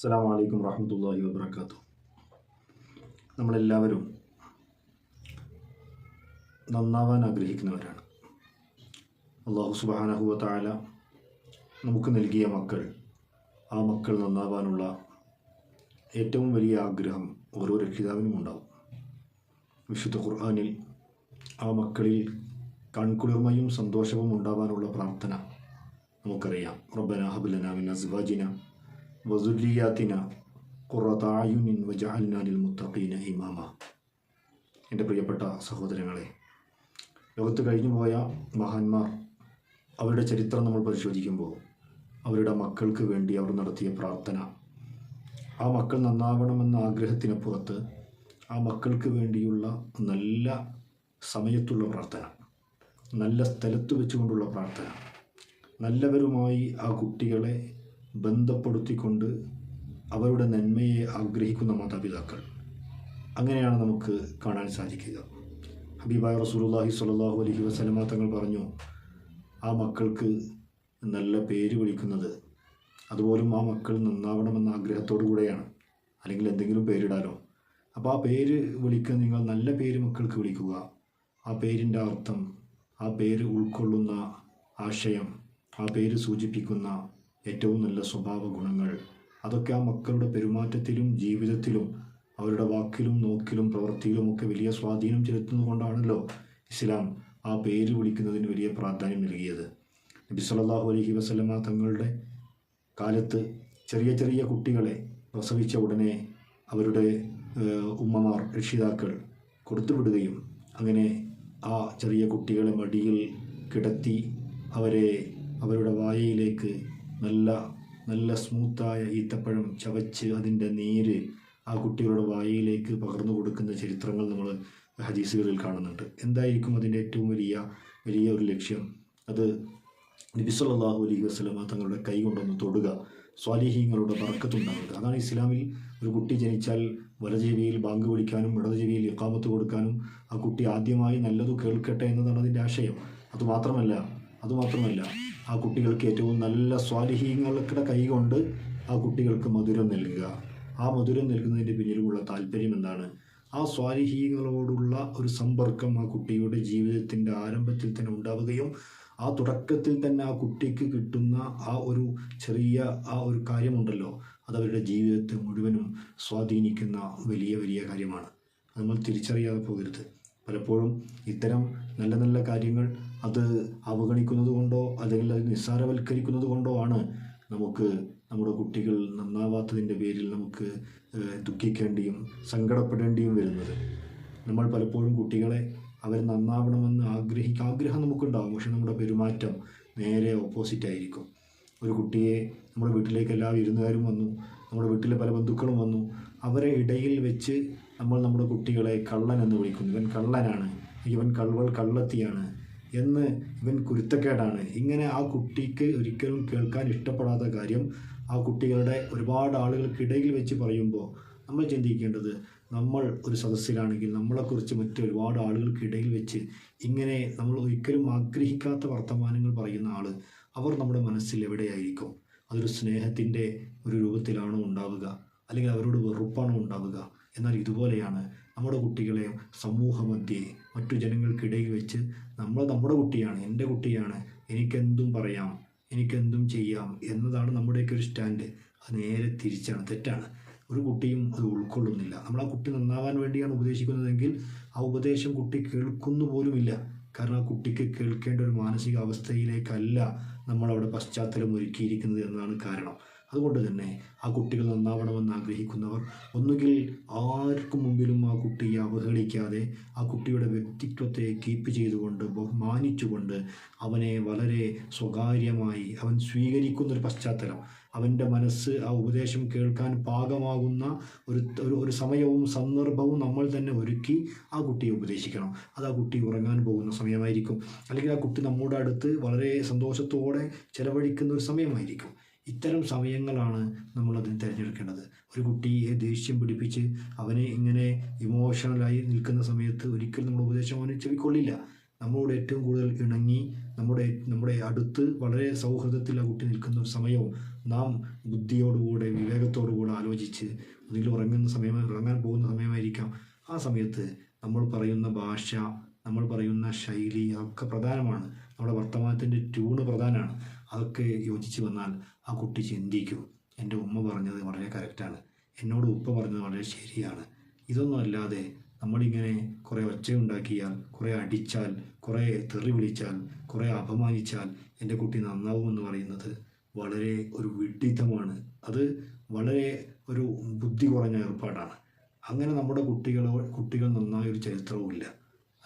അസ്സാം വലൈക്കും വാഹമത്തല്ലാഹി വാബർക്കാത്തു നമ്മളെല്ലാവരും നന്നാവാൻ ആഗ്രഹിക്കുന്നവരാണ്. അള്ളാഹു സുബാനഹുവ താല നമുക്ക് നൽകിയ മക്കൾ ആ മക്കൾ നന്നാവാനുള്ള ഏറ്റവും വലിയ ആഗ്രഹം ഓരോ രക്ഷിതാവിനും ഉണ്ടാവും. വിശുദ്ധ ഖുർആാനിൽ ആ മക്കളിൽ കൺകുളിർമയും സന്തോഷവും ഉണ്ടാവാനുള്ള പ്രാർത്ഥന നമുക്കറിയാം. റബ്ബന ഹബുലന മിൻ അസ്വാജിന വസുല്ലിയാത്തിന കുറതായുനിൻ വജാലിനാലിൽ ലിൽ മുത്തഖീന ഇമാമ. എന്റെ പ്രിയപ്പെട്ട സഹോദരങ്ങളെ ലോകത്ത് കഴിഞ്ഞു പോയ മഹാന്മാർ അവരുടെ ചരിത്രം നമ്മൾ പരിശോധിക്കുമ്പോൾ അവരുടെ മക്കൾക്ക് വേണ്ടി അവർ നടത്തിയ പ്രാർത്ഥന ആ മക്കൾ നന്നാവണമെന്ന ആഗ്രഹത്തിനപ്പുറത്ത് ആ മക്കൾക്ക് വേണ്ടിയുള്ള നല്ല സമയത്തുള്ള പ്രാർത്ഥന നല്ല സ്ഥലത്ത് വെച്ചുകൊണ്ടുള്ള പ്രാർത്ഥന നല്ലവരുമായി ആ കുട്ടികളെ ബന്ധപ്പെടുത്തിക്കൊണ്ട് അവരുടെ നന്മയെ ആഗ്രഹിക്കുന്ന മാതാപിതാക്കൾ. അങ്ങനെയാണ് നമുക്ക് കാണാൻ സാധിക്കുക. ഹബീബായ റസൂലുള്ളാഹി സ്വല്ലല്ലാഹു അലൈഹി വസല്ലമ തങ്ങൾ പറഞ്ഞു ആ മക്കൾക്ക് നല്ല പേര് വിളിക്കുന്നത് അതുപോലും ആ മക്കൾ നന്നാവണമെന്ന ആഗ്രഹത്തോടു കൂടെയാണ്. അല്ലെങ്കിൽ എന്തെങ്കിലും പേരിടാലോ. അപ്പോൾ ആ പേര് വിളിക്കുക നിങ്ങൾ നല്ല പേര് മക്കൾക്ക് വിളിക്കുക. ആ പേരിന്റെ അർത്ഥം ആ പേര് ഉൾക്കൊള്ളുന്ന ആശയം ആ പേര് സൂചിപ്പിക്കുന്ന ഏറ്റവും നല്ല സ്വഭാവ ഗുണങ്ങൾ അതൊക്കെ ആ മക്കളുടെ പെരുമാറ്റത്തിലും ജീവിതത്തിലും അവരുടെ വാക്കിലും നോക്കിലും പ്രവൃത്തിയിലും ഒക്കെ വലിയ സ്വാധീനം ചെലുത്തുന്നത് കൊണ്ടാണല്ലോ ഇസ്ലാം ആ പേര് വിളിക്കുന്നതിന് വലിയ പ്രാധാന്യം നൽകിയത്. നബി സല്ലല്ലാഹു അലൈഹി വസല്ലമ തങ്ങളുടെ കാലത്ത് ചെറിയ ചെറിയ കുട്ടികളെ പ്രസവിച്ച ഉടനെ അവരുടെ ഉമ്മമാർ രക്ഷിതാക്കൾ കൊടുത്തുവിടുകയും അങ്ങനെ ആ ചെറിയ കുട്ടികളെ മടിയിൽ കിടത്തി അവരെ അവരുടെ വായയിലേക്ക് നല്ല നല്ല സ്മൂത്തായ ഈത്തപ്പഴം ചവച്ച് അതിന്റെ നീര് ആ കുട്ടികളുടെ വായയിലേക്ക് പകർന്നു കൊടുക്കുന്ന ചരിത്രങ്ങൾ നമ്മൾ ഹദീസുകളിൽ കാണുന്നുണ്ട്. എന്തായിരിക്കും അതിന്റെ ഏറ്റവും വലിയ വലിയ ഒരു ലക്ഷ്യം? അത് നബി സല്ലല്ലാഹു അലൈഹി വസല്ലമ തങ്ങളുടെ കൈ കൊണ്ടൊന്ന് തൊടുക സ്വാലിഹീങ്ങളുടെ ബറക്കത്തുണ്ടാവുക അതാണ് ഇസ്ലാമിൽ ഒരു കുട്ടി ജനിച്ചാൽ വലജീവിയിൽ ബാങ്ക് വിളിക്കാനും ഇടതുജീവിയിൽ ഇക്കാമത്ത് കൊടുക്കാനും ആ കുട്ടി ആദ്യമായി നല്ലത് കേൾക്കട്ടെ എന്നതാണ് അതിന്റെ ആശയം. അതുമാത്രമല്ല അതുമാത്രമല്ല ആ കുട്ടികൾക്ക് ഏറ്റവും നല്ല സ്വാലിഹീങ്ങളുടെ കൈ കൊണ്ട് ആ കുട്ടികൾക്ക് മധുരം നൽകുക. ആ മധുരം നൽകുന്നതിന്റെ പിന്നിലുമുള്ള താല്പര്യം എന്താണ്? ആ സ്വാലിഹീങ്ങളോടുള്ള ഒരു സമ്പർക്കം ആ കുട്ടിയുടെ ജീവിതത്തിന്റെ ആരംഭത്തിൽ തന്നെ ഉണ്ടാവുകയും ആ തുടക്കത്തിൽ തന്നെ ആ കുട്ടിക്ക് കിട്ടുന്ന ആ ഒരു ചെറിയ ആ ഒരു കാര്യമുണ്ടല്ലോ അത് അവരുടെ ജീവിതത്തെ മുഴുവനും സ്വാധീനിക്കുന്ന വലിയ വലിയ കാര്യമാണ്. നമ്മൾ തിരിച്ചറിയാതെ പോകരുത്. പലപ്പോഴും ഇത്തരം നല്ല നല്ല കാര്യങ്ങൾ അത് അവഗണിക്കുന്നത് കൊണ്ടോ അല്ലെങ്കിൽ അത് നിസ്സാരവൽക്കരിക്കുന്നത് കൊണ്ടോ ആണ് നമുക്ക് നമ്മുടെ കുട്ടികൾ നന്നാവാത്തതിന്റെ പേരിൽ നമുക്ക് ദുഃഖിക്കേണ്ടിയും സങ്കടപ്പെടേണ്ടിയും വരുന്നത്. നമ്മൾ പലപ്പോഴും കുട്ടികളെ അവർ നന്നാവണമെന്ന് ആഗ്രഹിക്കുക ആഗ്രഹം നമുക്കുണ്ടാകും പക്ഷെ നമ്മുടെ പെരുമാറ്റം നേരെ ഓപ്പോസിറ്റ് ആയിരിക്കും. ഒരു കുട്ടിയെ നമ്മുടെ വീട്ടിലേക്ക് എല്ലാ വിരുന്നുകാരും വന്നു. നമ്മുടെ വീട്ടിലെ പല ബന്ധുക്കളും വന്നു. അവരെ ഇടയിൽ വെച്ച് നമ്മൾ നമ്മുടെ കുട്ടികളെ കള്ളൻ എന്ന് വിളിക്കുന്നു. ഇവൻ കള്ളനാണ്. ഇവൻ കള്ളവൾ കള്ളത്തിയാണ് എന്ന് ഇവൻ കുരുത്തക്കേടാണ്. ഇങ്ങനെ ആ കുട്ടിക്ക് ഒരിക്കലും കേൾക്കാൻ ഇഷ്ടപ്പെടാത്ത കാര്യം ആ കുട്ടികളുടെ ഒരുപാട് ആളുകൾക്കിടയിൽ വെച്ച് പറയുമ്പോൾ നമ്മൾ ചിന്തിക്കേണ്ടത് നമ്മൾ ഒരു സദസ്സിലാണെങ്കിൽ നമ്മളെക്കുറിച്ച് മറ്റു ഒരുപാട് ആളുകൾക്കിടയിൽ വെച്ച് ഇങ്ങനെ നമ്മൾ ഒരിക്കലും ആഗ്രഹിക്കാത്ത വർത്തമാനങ്ങൾ പറയുന്ന ആൾ അവർ നമ്മുടെ മനസ്സിൽ എവിടെയായിരിക്കും? അതൊരു സ്നേഹത്തിന്റെ ഒരു രൂപത്തിലാണോ ഉണ്ടാവുക? അല്ലെങ്കിൽ അവരോട് വെറുപ്പാണോ ഉണ്ടാവുക? എന്നാൽ ഇതുപോലെയാണ് നമ്മുടെ കുട്ടികളെ സമൂഹമധ്യേ മറ്റു ജനങ്ങൾക്കിടയിൽ വെച്ച് നമ്മൾ നമ്മുടെ കുട്ടിയാണ് എന്റെ കുട്ടിയാണ് എനിക്കെന്തും പറയാം എനിക്കെന്തും ചെയ്യാം എന്നതാണ് നമ്മുടെയൊക്കെ ഒരു സ്റ്റാൻഡ്. അത് നേരെ തിരിച്ചാണ് തെറ്റാണ്. ഒരു കുട്ടിയും അത് ഉൾക്കൊള്ളുന്നില്ല. നമ്മൾ ആ കുട്ടി നന്നാവാൻ വേണ്ടിയാണ് ഉപദേശിക്കുന്നതെങ്കിൽ ആ ഉപദേശം കുട്ടി കേൾക്കുന്നു പോലുമില്ല. കാരണം ആ കുട്ടിക്ക് കേൾക്കേണ്ട ഒരു മാനസികാവസ്ഥയിലേക്കല്ല നമ്മളവിടെ പശ്ചാത്തലം ഒരുക്കിയിരിക്കുന്നത് എന്നതാണ് കാരണം. അതുകൊണ്ട് തന്നെ ആ കുട്ടികൾ നന്നാവണമെന്ന് ആഗ്രഹിക്കുന്നവർ ഒന്നുകിൽ ആർക്കും മുമ്പിലും ആ കുട്ടിയെ അവഹേളിക്കാതെ ആ കുട്ടിയുടെ വ്യക്തിത്വത്തെ കീപ്പ് ചെയ്തുകൊണ്ട് ബഹുമാനിച്ചുകൊണ്ട് അവനെ വളരെ സ്വകാര്യമായി അവൻ സ്വീകരിക്കുന്നൊരു പശ്ചാത്തലം. അവന്റെ മനസ്സ് ആ ഉപദേശം കേൾക്കാൻ പാകമാകുന്ന ഒരു ഒരു സമയവും സന്ദർഭവും നമ്മൾ തന്നെ ഒരുക്കി ആ കുട്ടിയെ ഉപദേശിക്കണം. അത് ആ കുട്ടി ഉറങ്ങാൻ പോകുന്ന സമയമായിരിക്കും. അല്ലെങ്കിൽ ആ കുട്ടി നമ്മുടെ അടുത്ത് വളരെ സന്തോഷത്തോടെ ചിലവഴിക്കുന്ന ഒരു സമയമായിരിക്കും. ഇത്തരം സമയങ്ങളാണ് നമ്മൾ നമ്മളതിന് തിരഞ്ഞെടുക്കേണ്ടത്. ഒരു കുട്ടിയെ ദേഷ്യം പിടിപ്പിച്ച് അവനെ ഇങ്ങനെ ഇമോഷണലായി നിൽക്കുന്ന സമയത്ത് ഒരിക്കലും നമ്മൾ ഉപദേശം അവന് ചെവിക്കൊള്ളില്ല. നമ്മളോട് ഏറ്റവും കൂടുതൽ ഇണങ്ങി നമ്മുടെ നമ്മുടെ അടുത്ത് വളരെ സൗഹൃദത്തിൽ ആ കുട്ടി നിൽക്കുന്ന ഒരു സമയവും നാം ബുദ്ധിയോടുകൂടെ വിവേകത്തോടുകൂടെ ആലോചിച്ച് ഒന്നുകിൽ ഉറങ്ങുന്ന സമയം ഉറങ്ങാൻ പോകുന്ന സമയമായിരിക്കാം. ആ സമയത്ത് നമ്മൾ പറയുന്ന ഭാഷ നമ്മൾ പറയുന്ന ശൈലി അതൊക്കെ പ്രധാനമാണ്. നമ്മുടെ വർത്തമാനത്തിന്റെ ട്യൂണ് പ്രധാനമാണ്. അതൊക്കെ യോജിച്ച് വന്നാൽ ആ കുട്ടി ചിന്തിക്കും. എന്റെ ഉമ്മ പറഞ്ഞത് വളരെ കറക്റ്റാണ്. എന്നോട് ഉപ്പ പറഞ്ഞത് വളരെ ശരിയാണ്. ഇതൊന്നും അല്ലാതെ നമ്മളിങ്ങനെ കുറേ ഒച്ചയുണ്ടാക്കിയാൽ കുറേ അടിച്ചാൽ കുറേ തെറി വിളിച്ചാൽ കുറേ അപമാനിച്ചാൽ എന്റെ കുട്ടി നന്നാവുമെന്ന് പറയുന്നത് വളരെ ഒരു വിഡ്ഢിത്തമാണ്. അത് വളരെ ഒരു ബുദ്ധി കുറഞ്ഞ ഏർപ്പാടാണ്. അങ്ങനെ നമ്മുടെ കുട്ടികളോ കുട്ടികൾ നന്നായ ഒരു ചരിത്രവുമില്ല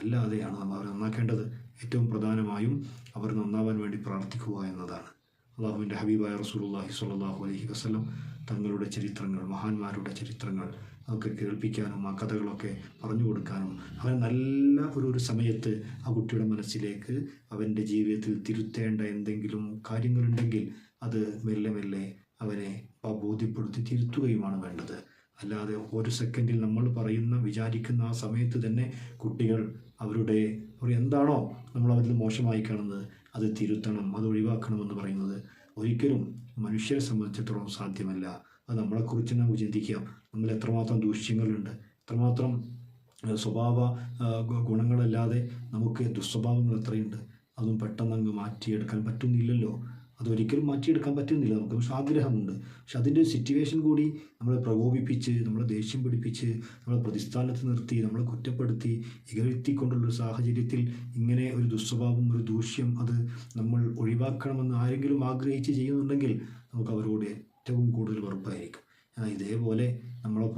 അല്ലാതെയാണ് നമ്മൾ നന്നാക്കേണ്ടത്. ഏറ്റവും പ്രധാനമായും അവർ നന്നാവാൻ വേണ്ടി പ്രാർത്ഥിക്കുക എന്നതാണ്. അള്ളാഹുവിന്റെ ഹബീബായ റസൂലുള്ളാഹി സ്വല്ലല്ലാഹു അലൈഹി വസല്ലം തങ്ങളുടെ ചരിത്രങ്ങൾ മഹാന്മാരുടെ ചരിത്രങ്ങൾ അതൊക്കെ കേൾപ്പിക്കാനും ആ കഥകളൊക്കെ പറഞ്ഞു കൊടുക്കാനും അവൻ നല്ല ഒരു ഒരു സമയത്ത് ആ കുട്ടിയുടെ മനസ്സിലേക്ക് അവന്റെ ജീവിതത്തിൽ തിരുത്തേണ്ട എന്തെങ്കിലും കാര്യങ്ങളുണ്ടെങ്കിൽ അത് മെല്ലെ മെല്ലെ അവനെ ബോധ്യപ്പെടുത്തി തിരുത്തുകയുമാണ് വേണ്ടത്. അല്ലാതെ ഒരു സെക്കൻഡിൽ നമ്മൾ പറയുന്ന വിചാരിക്കുന്ന ആ സമയത്ത് തന്നെ കുട്ടികൾ അവരുടെ എന്താണോ നമ്മൾ അവരിൽ മോശമായി കാണുന്നത്. അത് തിരുത്തണം അത് ഒഴിവാക്കണമെന്ന് പറയുന്നത് ഒരിക്കലും മനുഷ്യരെ സംബന്ധിച്ചിടത്തോളം സാധ്യമല്ല. അത് നമ്മളെക്കുറിച്ച് നമുക്ക് ചിന്തിക്കാം നമ്മൾ എത്രമാത്രം ദൂഷ്യങ്ങളുണ്ട്. എത്രമാത്രം സ്വഭാവ ഗുണങ്ങളല്ലാതെ നമുക്ക് ദുസ്വഭാവങ്ങൾ എത്രയുണ്ട്. അതും പെട്ടെന്ന് അങ്ങ് മാറ്റിയെടുക്കാൻ പറ്റുന്നില്ലല്ലോ. അതൊരിക്കലും മാറ്റിയെടുക്കാൻ പറ്റുന്നില്ല. നമുക്ക് പക്ഷെ ആഗ്രഹമുണ്ട്. പക്ഷെ അതിന്റെ ഒരു സിറ്റുവേഷൻ കൂടി നമ്മളെ പ്രകോപിപ്പിച്ച് നമ്മളെ ദേഷ്യം പിടിപ്പിച്ച് നമ്മളെ പ്രതിസ്ഥാനത്ത് നിർത്തി നമ്മളെ കുറ്റപ്പെടുത്തി ഇകഴ്ത്തിക്കൊണ്ടുള്ളൊരു സാഹചര്യത്തിൽ ഇങ്ങനെ ഒരു ദുസ്വഭാവം ഒരു ദൂഷ്യം അത് നമ്മൾ ഒഴിവാക്കണമെന്ന് ആരെങ്കിലും ആഗ്രഹിച്ച് ചെയ്യുന്നുണ്ടെങ്കിൽ നമുക്ക് അവരോട് ഏറ്റവും കൂടുതൽ ഇതേപോലെ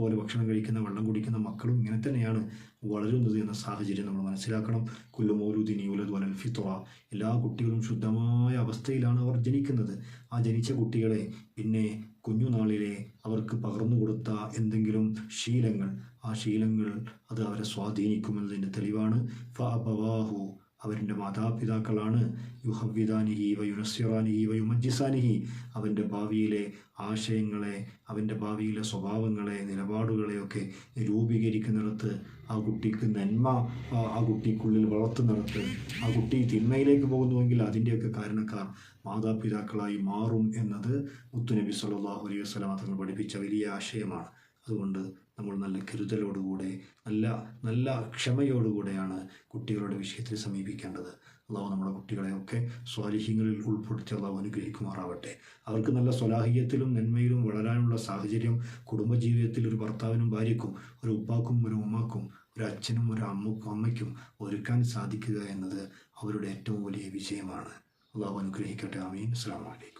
നമ്മളെപ്പോലെ ഭക്ഷണം കഴിക്കുന്ന വെള്ളം കുടിക്കുന്ന മക്കളും ഇങ്ങനെ തന്നെയാണ് വളരുന്നത് എന്ന സാഹചര്യം നമ്മൾ മനസ്സിലാക്കണം. കുല്ലു മൗലൂദിനി ഉലദ് വലൽ ഫിത്ര എല്ലാ കുട്ടികളും ശുദ്ധമായ അവസ്ഥയിലാണ് അവർ ജനിക്കുന്നത്. ആ ജനിച്ച കുട്ടികളെ പിന്നെ കുഞ്ഞുനാളിലെ അവർക്ക് പകർന്നു കൊടുത്ത എന്തെങ്കിലും ശീലങ്ങൾ ആ ശീലങ്ങൾ അത് അവരെ സ്വാധീനിക്കുമെന്നതിന്റെ തെളിവാണ്. ഫ അബവാഹു. അവന്റെ മാതാപിതാക്കളാണ്. യുഹവിദാനിഹി വയുനസ്യറാനിഹി വയുമജ്ജിസാനിഹി. അവന്റെ ഭാവിയിലെ ആശയങ്ങളെ അവന്റെ ഭാവിയിലെ സ്വഭാവങ്ങളെ നിലപാടുകളെയൊക്കെ രൂപീകരിക്കുന്നിടത്ത് ആ കുട്ടിക്ക് നന്മ ആ കുട്ടിക്കുള്ളിൽ വളർത്തുന്നിടത്ത് ആ കുട്ടി തിന്മയിലേക്ക് പോകുന്നുവെങ്കിൽ അതിന്റെയൊക്കെ കാരണക്കാർ മാതാപിതാക്കളായി മാറും എന്നത് മുത്തുനബി സല്ലാഹു അലൈഹി വസ്ലാം തങ്ങൾ പഠിപ്പിച്ച വലിയ ആശയമാണ്. അതുകൊണ്ട് നമ്മൾ നല്ല കരുതലോടുകൂടെ നല്ല നല്ല ക്ഷമയോടുകൂടെയാണ് കുട്ടികളുടെ വിഷയത്തിൽ സമീപിക്കേണ്ടത്. അള്ളാഹു നമ്മുടെ കുട്ടികളെയൊക്കെ സ്വാലിഹ്യങ്ങളിൽ ഉൾപ്പെടുത്തി അള്ളാഹു അനുഗ്രഹിക്കുമാറാവട്ടെ. അവർക്ക് നല്ല സ്വലാഹിയത്തിലും നന്മയിലും വളരാനുള്ള സാഹചര്യം കുടുംബജീവിതത്തിൽ ഒരു ഭർത്താവിനും ഭാര്യയ്ക്കും ഒരു ഉപ്പാക്കും ഒരു ഉമ്മാക്കും ഒരു അച്ഛനും ഒരു അമ്മക്കും അമ്മയ്ക്കും ഒരുക്കാൻ സാധിക്കുക എന്നത് അവരുടെ ഏറ്റവും വലിയ വിജയമാണ്. അള്ളാഹു അനുഗ്രഹിക്കട്ടെ. ആമീൻ. അസ്സാം വലൈക്കും